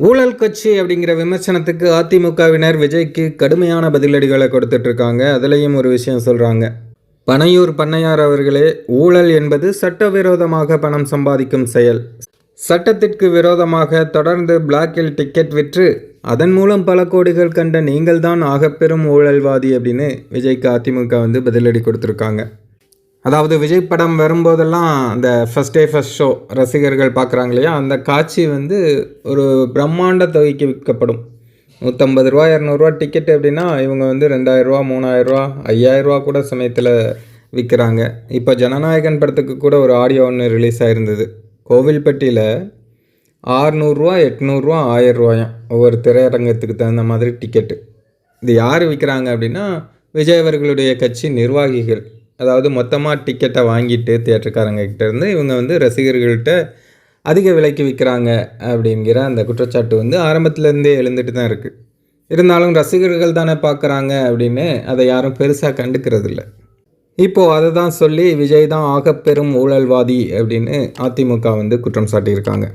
ஊழல் கட்சி அப்படிங்கிற விமர்சனத்துக்கு அதிமுகவினர் விஜய்க்கு கடுமையான பதிலடிகளை கொடுத்துட்டு இருக்காங்க அதுலேயும் ஒரு விஷயம் சொல்கிறாங்க பனையூர் பண்ணையார் அவர்களே ஊழல் என்பது சட்டவிரோதமாக பணம் சம்பாதிக்கும் செயல். சட்டத்திற்கு விரோதமாக தொடர்ந்து பிளாக்கில் டிக்கெட் விற்று அதன் மூலம் பல கோடிகள் கண்ட நீங்கள்தான் ஆகப்பெரும் ஊழல்வாதி அப்படின்னு விஜய்க்கு அதிமுக வந்து பதிலடி கொடுத்துருக்காங்க. அதாவது விஜய் படம் வரும்போதெல்லாம் அந்த ஃபஸ்ட் டே ஃபஸ்ட் ஷோ ரசிகர்கள் பார்க்குறாங்க இல்லையா? அந்த காட்சி வந்து ஒரு பிரம்மாண்ட தொகைக்கு விற்கப்படும். நூற்றம்பது ரூபா இரநூறுவா டிக்கெட் அப்படின்னா இவங்க வந்து ரெண்டாயிரரூவா மூணாயிரரூவா ஐயாயிரரூவா கூட சமயத்தில் விற்கிறாங்க. இப்போ ஜனநாயகன் படத்துக்கு கூட ஒரு ஆடியோ ஒன்று ரிலீஸ் ஆகிருந்தது கோவில்பட்டியில் ஆறுநூறுரூவா எட்நூறுரூவா ஆயிரரூவாயும் ஒவ்வொரு திரையரங்கத்துக்கு தகுந்த மாதிரி டிக்கெட்டு இது யார் விற்கிறாங்க அப்படின்னா விஜய் அவர்களுடைய கட்சி நிர்வாகிகள். அதாவது மொத்தமாக டிக்கெட்டை வாங்கிட்டு தியேட்டருக்காரங்கக்கிட்ட இருந்து இவங்க வந்து ரசிகர்கள்கிட்ட அதிக விலைக்கு விற்கிறாங்க அப்படிங்கிற அந்த குற்றச்சாட்டு வந்து ஆரம்பத்துலேருந்தே எழுந்துட்டு தான் இருக்குது இருந்தாலும் ரசிகர்கள் தானே பார்க்குறாங்க அப்படின்னு அதை யாரும் பெருசாக கண்டுக்கிறதில்ல. இப்போது அதை தான் சொல்லி விஜய் தான் ஆகப்பெரும் ஊழல்வாதி அப்படின்னு அதிமுக வந்து குற்றம் சாட்டியிருக்காங்க.